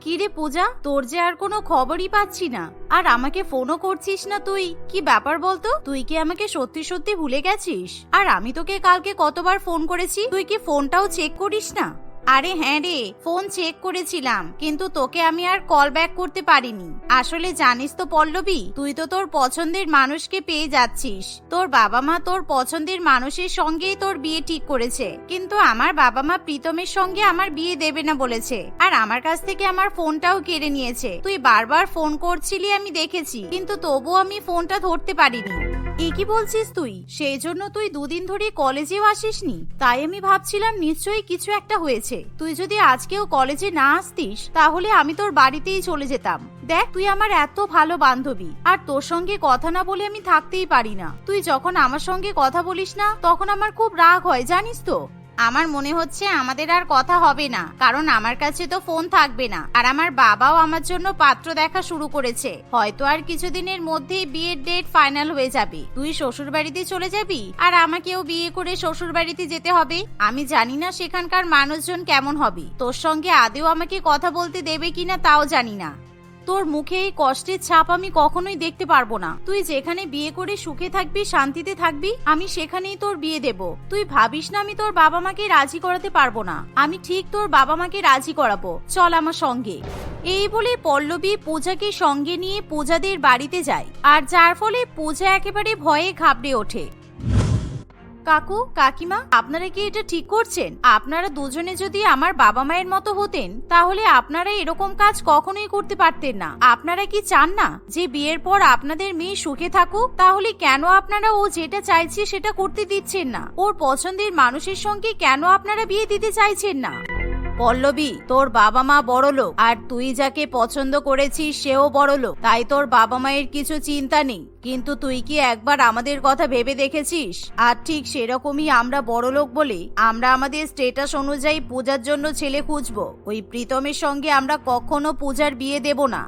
কিরে পূজা, তোর যে আর কোনো খবরই পাচ্ছি না। আর আমাকে ফোনও করছিস না তুই? কি ব্যাপার বলতো? তুই কি আমাকে সত্যি সত্যি ভুলে গেছিস? আর আমি তোকে কালকে কতবার ফোন করেছি, তুই কি ফোনটাও চেক করিস না? আরে হ্যাঁ রে ফোন চেক করেছিলাম, কিন্তু তোকে আমি আর কল ব্যাক করতে পারিনি। আসলে জানিস তো পল্লবী, তুই তো তোর পছন্দের মানুষকে পেয়ে যাচ্ছিস। তোর বাবা মা তোর পছন্দের মানুষের সঙ্গেই তোর বিয়ে ঠিক করেছে, কিন্তু আমার বাবা মা প্রীতমের সঙ্গে আমার বিয়ে দেবে না বলেছে, আর আমার কাছ থেকে আমার ফোনটাও কেড়ে নিয়েছে। তুই বারবার ফোন করছিলি আমি দেখেছি, কিন্তু তবুও আমি ফোনটা ধরতে পারিনি। এ কি বলছিস তুই? সেই জন্য তুই দুদিন ধরে কলেজেও আসিসনি? তাই আমি ভাবছিলাম নিশ্চয়ই কিছু একটা হয়েছে। তুই যদি আজকেও কলেজে না আসতিস, তাহলে আমি তোর বাড়িতেই চলে যেতাম। দেখ, তুই আমার এত ভালো বান্ধবী, আর তোর সঙ্গে কথা না বলে আমি থাকতেই পারি না। তুই যখন আমার সঙ্গে কথা বলিস না, তখন আমার খুব রাগ হয়, জানিস তো? আমার মনে হচ্ছে আমাদের আর কথা হবে না, কারণ আমার কাছে তো ফোন থাকবে না। আর আমার বাবাও আমার জন্য পাত্র দেখা শুরু করেছে। হয়তো আর কিছুদিনের মধ্যেই বিয়ের ডেট ফাইনাল হয়ে যাবে। তুই শ্বশুর বাড়িতে চলে যাবি? আর আমাকেও বিয়ে করে শ্বশুর বাড়িতে যেতে হবে? আমি জানি না সেখানকার মানুষজন কেমন হবে। তোর সঙ্গে আদেও আমাকে কথা বলতে দেবে কিনা তাও জানি না। তোর মুখে এই কষ্টের ছাপ আমি কখনোই দেখতে পারব না। তুই যেখানে বিয়ে করে সুখে থাকবি, শান্তিতে থাকবি, আমি সেখানেই তোর বিয়ে দেব। তুই ভাবিস না আমি তোর বাবা মাকে রাজি করাতে পারব না। আমি ঠিক তোর বাবা মাকে রাজি করাবো। চল আমার সঙ্গে। এই বলে পল্লবী পূজাকে সঙ্গে নিয়ে পূজাদের বাড়িতে যায়। আর যার ফলে পূজা একেবারে ভয়ে ঘাবড়ে ওঠে। কাকু, কাকিমা, আপনারা কি এটা ঠিক করছেন? আপনারা দুজনে যদি আমার বাবা মায়ের মতো হতেন, তাহলে আপনারা এরকম কাজ কখনোই করতে পারতেন না। আপনারা কি চান না যে বিয়ের পর আপনাদের মেয়ে সুখে থাকুক? তাহলে কেন আপনারা ও যেটা চাইছে সেটা করতে দিচ্ছেন না? ওর পছন্দের মানুষের সঙ্গে কেন আপনারা বিয়ে দিতে চাইছেন না? পল্লবী, তোর বাবা মা বড় লোক, আর তুই যাকে পছন্দ করেছিস সেও বড় লোক, তাই তোর বাবা মায়ের কিছু চিন্তা নেই। কিন্তু তুই কি একবার আমাদের কথা ভেবে দেখেছিস? আর ঠিক সেরকমই আমরা বড় লোক বলে আমরা আমাদের স্টেটাস অনুযায়ী পূজার জন্য ছেলে খুঁজবো। ওই প্রীতমের সঙ্গে আমরা কখনো পূজার বিয়ে দেব না।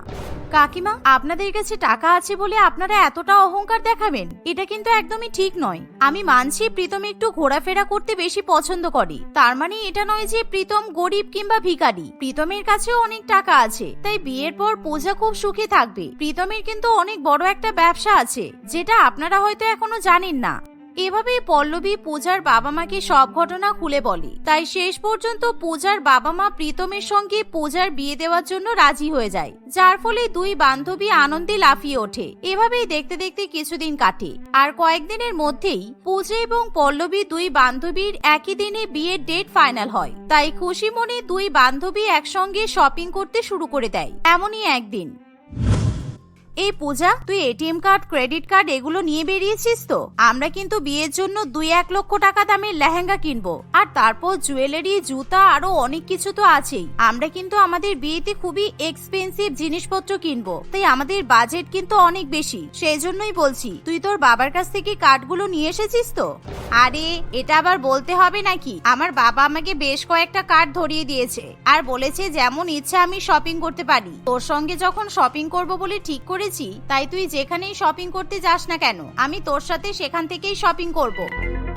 কাকিমা, আপনাদের কাছে টাকা আছে বলে আপনারা এতটা অহংকার দেখাবেন? এটা কিন্তু একদমই ঠিক নয়। আমি মানছি প্রীতম একটু ঘোরাফেরা করতে বেশি পছন্দ করে। তার মানে এটা নয় যে প্রীতম গরিব কিংবা ভিখারি। প্রীতমের কাছেও অনেক টাকা আছে, তাই বিয়ের পর পূজা খুব সুখে থাকবে। প্রীতমের কিন্তু অনেক বড় একটা ব্যবসা আছে, যেটা আপনারা হয়তো এখনও জানেন না। এভাবেই পল্লবী পূজার বাবা মাকে সব ঘটনা খুলে বলে। তাই শেষ পর্যন্ত পূজার বাবা মা প্রীতমের সঙ্গে পূজার বিয়ে দেওয়ার জন্য রাজি হয়ে যায়। যার ফলে দুই বান্ধবী আনন্দে লাফিয়ে ওঠে। এভাবেই দেখতে দেখতে কিছুদিন কাটে। আর কয়েকদিনের মধ্যেই পূজা এবং পল্লবী দুই বান্ধবীর একই দিনে বিয়ের ডেট ফাইনাল হয়। তাই খুশি মনে দুই বান্ধবী একসঙ্গে শপিং করতে শুরু করে দেয়। এমনই একদিন। এই পূজা, তুই এটিএম কার্ড, ক্রেডিট কার্ড এগুলো নিয়ে বেরিয়েছিস তো? আমরা কিন্তু বিয়ের জন্য দুই এক লক্ষ টাকা দামের লেহেঙ্গা কিনবো। আর তারপর জুয়েলারি, জুতা, আরও অনেক কিছু তো আছেই। আমরা কিন্তু আমাদের বিয়েতে খুবই এক্সপেন্সিভ জিনিসপত্র কিনবো। তাই আমাদের বাজেট কিন্তু অনেক বেশি। সেই জন্যই বলছি, তুই তোর বাবার কাছ থেকে কার্ডগুলো নিয়ে এসেছিস তো? আরে, এটা আবার বলতে হবে নাকি? আমার বাবা আমাকে বেশ কয়েকটা কার্ড ধরিয়ে দিয়েছে। আর বলেছে যেমন ইচ্ছা আমি শপিং করতে পারি। তোর সঙ্গে যখন শপিং করব বলে ঠিক করেছি, তাই তুই যেখানেই শপিং করতে যাস না কেন, আমি তোর সাথে সেখান থেকেই শপিং করব।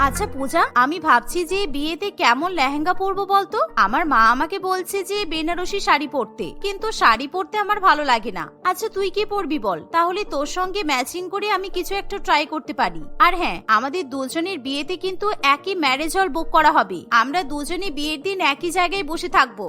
আচ্ছা পূজা, আমি ভাবছি যে বিয়েতে কেমন লেহেঙ্গা পরবো বলতো? আমার মা আমাকে বলছে যে বেনারসি শাড়ি পরতে, কিন্তু শাড়ি পরতে আমার ভালো লাগে না। আচ্ছা তুই কি পরবি বল? তাহলে তোর সঙ্গে ম্যাচিং করে আমি কিছু একটা ট্রাই করতে পারি। আর হ্যাঁ আমাদের দুজনের বিয়েতে কিন্তু একই ম্যারেজ হল বুক করা হবে। আমরা দুজনে বিয়ের দিন একই জায়গায় বসে থাকব।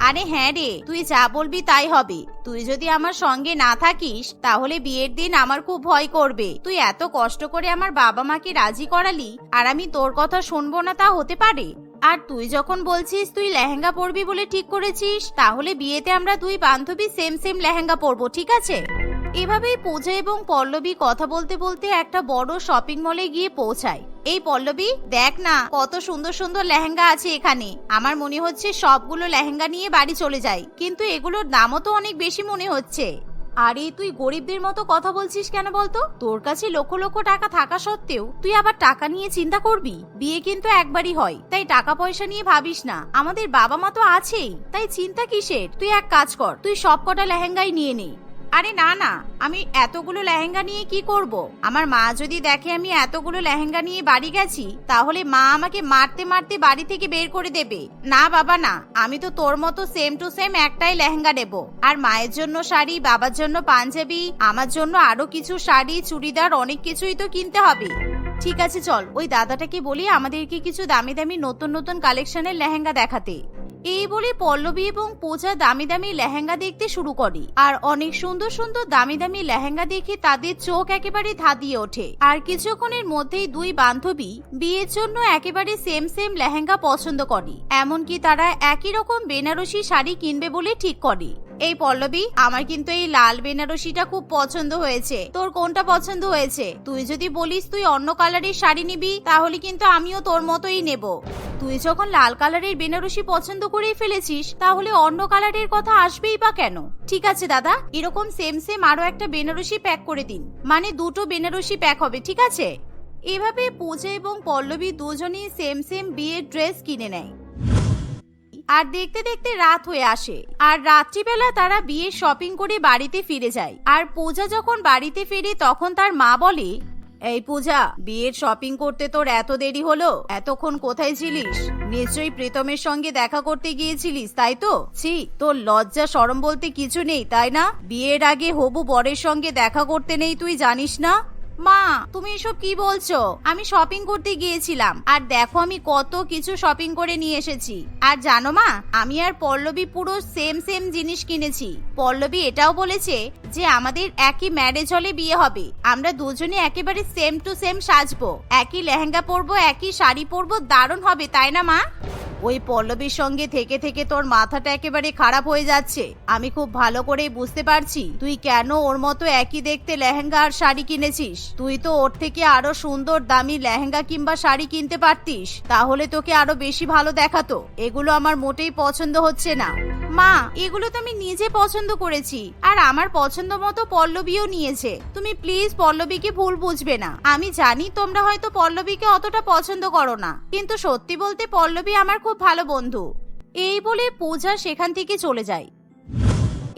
আরে হ্যাঁ রে, তুই যা বলবি তাই হবে। তুই যদি আমার সঙ্গে না থাকিস, তাহলে বিয়ের দিন আমার খুব ভয় করবে। তুই এত কষ্ট করে আমার বাবা মাকে রাজি করালি, আর আমি তোর কথা শুনব না তা হতে পারে? আর তুই যখন বলছিস তুই লেহেঙ্গা পরবি বলে ঠিক করেছিস, তাহলে বিয়েতে আমরা দুই বান্ধবী সেম সেম লেহেঙ্গা পরবো, ঠিক আছে? এভাবেই পূজা এবং পল্লবী কথা বলতে বলতে একটা বড় শপিং মলে গিয়ে পৌঁছায়। এই পল্লবী, দেখ না, কত সুন্দর সুন্দর লেহেঙ্গা আছে এখানে। আমার মনে হচ্ছে সবগুলো লেহেঙ্গা নিয়ে বাড়ি চলে যায় কিন্তু এগুলোর দামও তো অনেক বেশি মনে হচ্ছে। আরে, তুই গরিবদের মতো কথা বলছিস কেন বলতো? তোর কাছে লক্ষ লক্ষ টাকা থাকা সত্ত্বেও তুই আবার টাকা নিয়ে চিন্তা করবি? বিয়ে কিন্তু একবারই হয়, তাই টাকা পয়সা নিয়ে ভাবিস না। আমাদের বাবা মা তো আছেই, তাই চিন্তা কিসের? তুই এক কাজ কর, তুই সব কটা লেহেঙ্গাই নিয়ে নে। আরে না না, আমি এতগুলো লেহেঙ্গা নিয়ে কি করব? আমার মা যদি দেখে আমি এতগুলো লেহেঙ্গা নিয়ে বাড়ি গেছি, তাহলে মা আমাকে মারতে মারতে বাড়ি থেকে বের করে দেবে। না, বাবা, না, আমি তো তোর মতো সেম টু সেম একটাই লেহেঙ্গা নেব। আর মায়ের জন্য শাড়ি, বাবার জন্য পাঞ্জাবি, আমার জন্য আরও কিছু শাড়ি, চুড়িদার, অনেক কিছুই তো কিনতে হবে। ঠিক আছে, চল, ওই দাদাটাকে বলি আমাদেরকে কিছু দামি দামি নতুন নতুন কালেকশনের লেহেঙ্গা দেখাতে। এই বলে পল্লবী এবং পূজা দামি দামি লেহেঙ্গা দেখতে শুরু করে। আর অনেক সুন্দর সুন্দর দামি দামি লেহেঙ্গা দেখে তাদের চোখ একেবারে ধাঁধিয়ে ওঠে। আর কিছুক্ষণের মধ্যেই দুই বান্ধবী বিয়ের জন্য একেবারে সেম সেম লেহেঙ্গা পছন্দ করে। এমনকি তারা একই রকম বেনারসি শাড়ি কিনবে বলে ঠিক করে। এই পল্লবী, আমার কিন্তু এই লাল বেনারসিটা খুব পছন্দ হয়েছে। তোর কোনটা পছন্দ হয়েছে? তুই যদি বলিস তুই অন্য কালারের শাড়ি নিবি, তাহলে কিন্তু আমিও তোর মতোই নেব। তুই যখন লাল কালারের বেনারসি পছন্দ করেই ফেলেছিস, তাহলে অন্য কালারের কথা আসবেই বা কেন? ঠিক আছে দাদা, এরকম সেম সেম আরও একটা বেনারসি প্যাক করে দিন। মানে দুটো বেনারসি প্যাক হবে, ঠিক আছে? এভাবে পূজা এবং পল্লবী দুজনেই সেম সেম বিয়ের ড্রেস কিনে নেয়। আর দেখতে দেখতে রাত হয়ে আসে। আর রাত্রিবেলা তারা বিয়ের শপিং করে বাড়িতে ফিরে যায়। আর পূজা যখন বাড়িতে ফিরে তখন তার মা বলে, এই পূজা, বিয়ের শপিং করতে তোর এত দেরি হলো? এতক্ষণ কোথায় ছিলিস? নিশ্চয়ই প্রীতমের সঙ্গে দেখা করতে গিয়েছিলিস, তাই তো? ছি, তোর লজ্জা সরম বলতে কিছু নেই, তাই না? বিয়ের আগে হবু বরের সঙ্গে দেখা করতে নেই তুই, জানিস না? মা, তুমি এসব কি বলছো? আমি শপিং করতে গিয়েছিলাম। আর দেখো আমি কত কিছু শপিং করে নিয়ে এসেছি। আর জানো মা, আমি আর পল্লবী পুরো সেম সেম জিনিস কিনেছি। পল্লবী এটাও বলেছে যে আমাদের একই ম্যারেজ হলে বিয়ে হবে। আমরা দুজনে একেবারে সেম টু সেম সাজবো। একই লেহেঙ্গা পরবো, একই শাড়ি পরবো, দারুণ হবে, তাই না মা? ওই পল্লবীর সঙ্গে থেকে থেকে তোর মাথাটা একেবারে খারাপ হয়ে যাচ্ছে। আমি খুব ভালো করেই বুঝতে পারছি। তুই কেন ওর মতো একই দেখতে লেহেঙ্গা আর শাড়ি কিনেছিস? তুই তো ওর থেকে আরও সুন্দর, দামি লেহেঙ্গা কিংবা শাড়ি কিনতে পারতিস। তাহলে তোকে আরও বেশি ভালো দেখাতো। এগুলো আমার মোটেই পছন্দ হচ্ছে না। মা, এগুলো তো আমি নিজে পছন্দ করেছি। আর আমার পছন্দ মতো পল্লবীও নিয়েছে। তুমি প্লিজ পল্লবীকে ভুল বুঝবে না। আমি জানি তোমরা হয়তো পল্লবীকে অতটা পছন্দ করো না। কিন্তু সত্যি বলতে পল্লবী আমার খুব ভালো বন্ধু। এই বলে পূজা সেখান থেকে চলে যায়।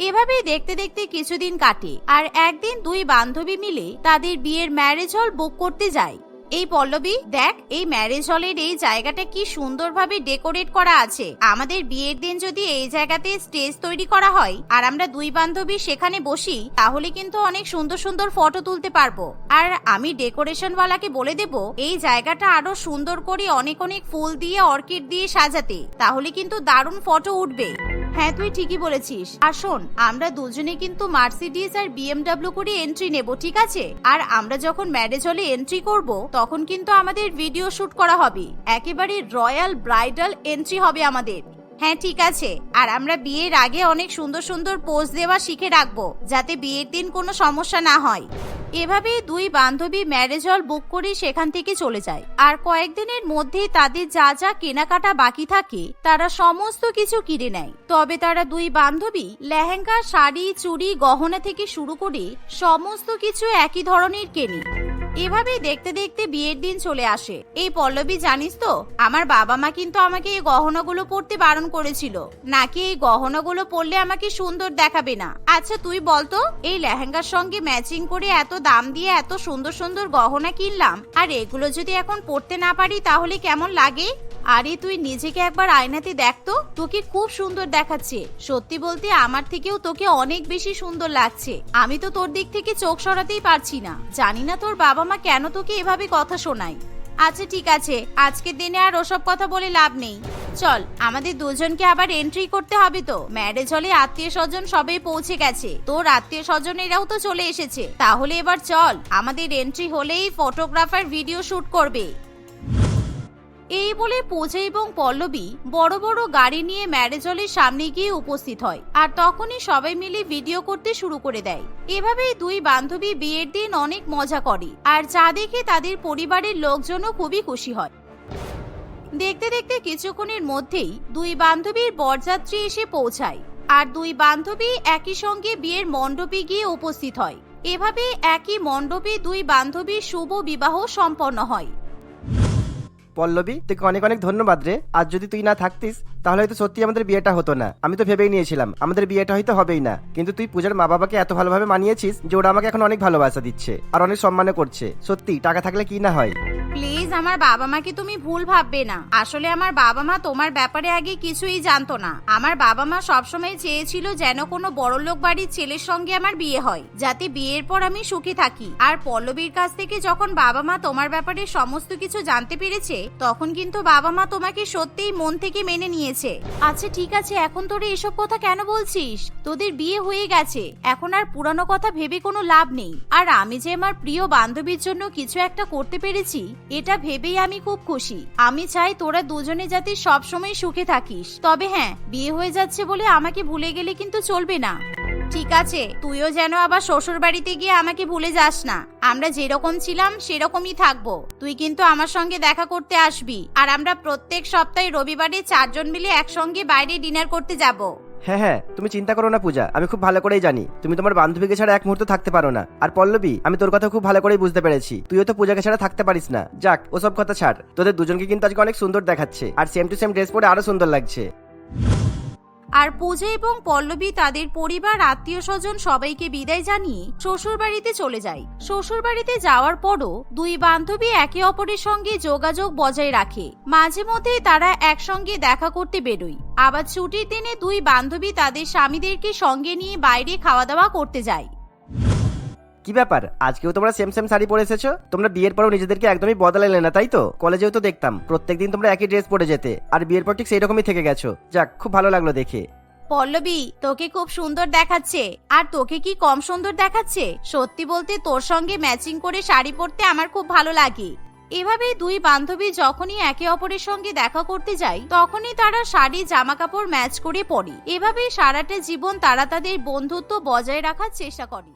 এভাবেই দেখতে দেখতে কিছুদিন কাটে আর একদিন দুই বান্ধবী মিলে তাদের বিয়ের ম্যারেজ হল বুক করতে যায়। এই পল্লবী, দেখ, এই ম্যারেজ হলের এই জায়গাটা কি সুন্দরভাবে ডেকোরেট করা আছে। আমাদের বিয়ের দিন যদি এই জায়গাতে স্টেজ তৈরি করা হয় আর আমরা দুই বান্ধবী সেখানে বসি, তাহলে কিন্তু অনেক সুন্দর সুন্দর ফটো তুলতে পারব। আর আমি ডেকোরেশন ওয়ালাকে বলে দেব, এই জায়গাটা আরও সুন্দর করে অনেক অনেক ফুল দিয়ে, অর্কিড দিয়ে সাজাতে, তাহলে কিন্তু দারুণ ফটো উঠবে। হ্যাঁ তুই ঠিকই বলেছিস। আর শোন, আমরা দুজনে কিন্তু মার্সিডিজ আর বিএমডাব্লিউ করে এন্ট্রি নেব, ঠিক আছে? আর আমরা যখন ম্যারেজ হলে এন্ট্রি করব তখন কিন্তু আমাদের ভিডিও শুট করা হবে। একেবারে রয়্যাল ব্রাইডাল এন্ট্রি হবে আমাদের। হ্যাঁ ঠিক আছে। আর আমরা বিয়ের আগে অনেক সুন্দর সুন্দর পোজ দেওয়া শিখে রাখব, যাতে বিয়ের দিন কোনো সমস্যা না হয়। এভাবে দুই বান্ধবী ম্যারেজ হল বুক করে সেখান থেকে চলে যায়। আর কয়েকদিনের মধ্যেই তাদের যা যা কেনাকাটা বাকি থাকে, তারা সমস্ত কিছু কিনে নেয়। তবে তারা দুই বান্ধবী লেহেঙ্গা, শাড়ি, চুড়ি, গহনা থেকে শুরু করে সমস্ত কিছু একই ধরনের কেনে। এভাবেই দেখতে দেখতে বিয়ের দিন চলে আসে। এই পল্লবী, জানিস তো, আমার বাবা মা কিন্তু আমাকে এই গহনাগুলো পরতে বারণ করেছিল। নাকি এই গহনাগুলো পরলে আমাকে সুন্দর দেখাবে না? আচ্ছা তুই বলতো এই লেহেঙ্গার সঙ্গে ম্যাচিং করে এত দাম দিয়ে এত সুন্দর সুন্দর গহনা কিনলাম, আর এগুলো যদি এখন পরতে না পারি তাহলে কেমন লাগে? আরে, তুই নিজেকে একবার আয়নাতে দেখতো তোকে খুব সুন্দর দেখাচ্ছে। সত্যি বলতে আমার থেকেও তোকে অনেক বেশি সুন্দর লাগছে। আমি তো তোর দিক থেকে চোখ সরাতেই পারছি না। জানি না তোর বাবা মা কেন তোকে এভাবে কথা শোনায়? আচ্ছা ঠিক আছে। আজকের দিনে আর ওসব কথা বলে লাভ নেই। চল, আমাদের দুজনকে আবার এন্ট্রি করতে হবে তো। ম্যারেজ হলে আত্মীয় স্বজন সবাই পৌঁছে গেছে। তোর আত্মীয় স্বজনেরাও তো চলে এসেছে। তাহলে এবার চল, আমাদের এন্ট্রি হলেই ফটোগ্রাফার ভিডিও শুট করবে। এই বলে পূজা এবং পল্লবী বড় বড় গাড়ি নিয়ে ম্যারেজ হলের সামনে গিয়ে উপস্থিত হয় আর তখনই সবাই মিলে ভিডিও করতে শুরু করে দেয়। এভাবেই দুই বান্ধবী বিয়ের দিন অনেক মজা করে আর যা দেখে তাদের পরিবারের লোকজনও খুবই খুশি হয়। দেখতে দেখতে কিছুক্ষণের মধ্যেই দুই বান্ধবীর বরযাত্রী এসে পৌঁছায় আর দুই বান্ধবী একই সঙ্গে বিয়ের মণ্ডপে গিয়ে উপস্থিত হয়। এভাবে একই মণ্ডপে দুই বান্ধবীর শুভ বিবাহ সম্পন্ন হয়। পল্লবী তোকে অনেক অনেক ধন্যবাদ রে। আর যদি তুই না থাকতিস তাহলে হয়তো সত্যি আমাদের বিয়েটা হতো না। আমি তো ভেবেই নিয়েছিলাম, আমাদের বিয়েটা হয়তো হবেই না। কিন্তু তুই পূজার মা বাবাকে এত ভালোভাবে মানিয়েছিস যে ওরা আমাকে এখন অনেক ভালোবাসা দিচ্ছে আর অনেক সম্মানও করছে। সত্যি, টাকা থাকলে কি না হয়? প্লিজ, আমার বাবা মাকে তুমি ভুল ভাববে না। আসলে আমার বাবা মা তোমার ব্যাপারে আগে কিছুই জানতো না। আমার বাবা মা সবসময় চেয়েছিল যেন কোনো বড়লোক বাড়ির ছেলের সঙ্গে আমার বিয়ে হয়, যাতে বিয়ের পর আমি সুখী থাকি। আর পল্লবীর কাছ থেকে যখন বাবা মা তোমার ব্যাপারে সমস্ত কিছু জানতে পেরেছে, তখন কিন্তু বাবা মা তোমাকে সত্যিই মন থেকে মেনে নিয়েছে। আচ্ছা ঠিক আছে, এখন তোরা এসব কথা কেন বলছিস? তোদের বিয়ে হয়ে গেছে। এখন আর পুরানো কথা ভেবে কোনো লাভ নেই। আর আমি যে আমার প্রিয় বান্ধবীর জন্য কিছু একটা করতে পেরেছি, এটা ভেবেই আমি খুব খুশি। আমি চাই তোরা দুজনে যাতে সবসময় সুখে থাকিস। তবে হ্যাঁ বিয়ে হয়ে যাচ্ছে বলে আমাকে ভুলে গেলে কিন্তু চলবে না। ঠিক আছে, তুইও যেন আবার শ্বশুর বাড়িতে গিয়ে আমাকে ভুলে যাস না। আমরা যেরকম ছিলাম, সেরকমই থাকব। তুই কিন্তু আমার সঙ্গে দেখা করতে আসবি। আর আমরা প্রত্যেক সপ্তাহে রবিবারে চারজন মিলে একসঙ্গে বাইরে ডিনার করতে যাব। হ্যাঁ হ্যাঁ তুমি চিন্তা করো না পূজা, আমি খুব ভালো করেই জানি। তুমি তোমার বান্ধবীকে ছাড়া এক মুহূর্ত থাকতে পারো না। আর পল্লবী, আমি তোর কথা খুব ভালো করেই বুঝতে পেরেছি। তুইও তো পূজাকে ছাড়া থাকতে পারিস না। যাক, ওসব কথা ছাড়। তোদের দুজনকে কিন্তু আজকে অনেক সুন্দর দেখাচ্ছে। আর সেম টু সেম ড্রেস পরে আরও সুন্দর লাগছে। আর পূজা এবং পল্লবী তাদের পরিবার, আত্মীয় স্বজন সবাইকে বিদায় জানিয়ে শ্বশুর বাড়িতে চলে যায়। শ্বশুর বাড়িতে যাওয়ার পরও দুই বান্ধবী একে অপরের সঙ্গে যোগাযোগ বজায় রাখে। মাঝে মধ্যে তারা একসঙ্গে দেখা করতে বেরোয়। আবার ছুটির দিনে দুই বান্ধবী তাদের স্বামীদেরকে সঙ্গে নিয়ে বাইরে খাওয়া দাওয়া করতে যায়। কি ব্যাপার? আজকেও তোমরা সেম সেম শাড়ি পরে এসেছ? তোমরা বিয়ের পরও নিজেদেরকে একদমই বদলালে না, তাই তো? কলেজেও তো দেখতাম, প্রত্যেকদিন তোমরা একই ড্রেস পরে যেতে, আর বিয়ের পর ঠিক সেই রকমই থেকে গেছো। যাক, খুব ভালো লাগল দেখে। পল্লবী, তোকে খুব সুন্দর দেখাচ্ছে। আর তোকে কি কম সুন্দর দেখাচ্ছে? সত্যি বলতে তোর সঙ্গে ম্যাচিং করে শাড়ি পরতে আমার খুব ভালো লাগে। এভাবে দুই বান্ধবী যখনই একে অপরের সঙ্গে দেখা করতে যায় তখনই তারা শাড়ি জামা কাপড় ম্যাচ করে পরে। এভাবে সারাটা জীবন তারা তাদের বন্ধুত্ব বজায় রাখার চেষ্টা করে।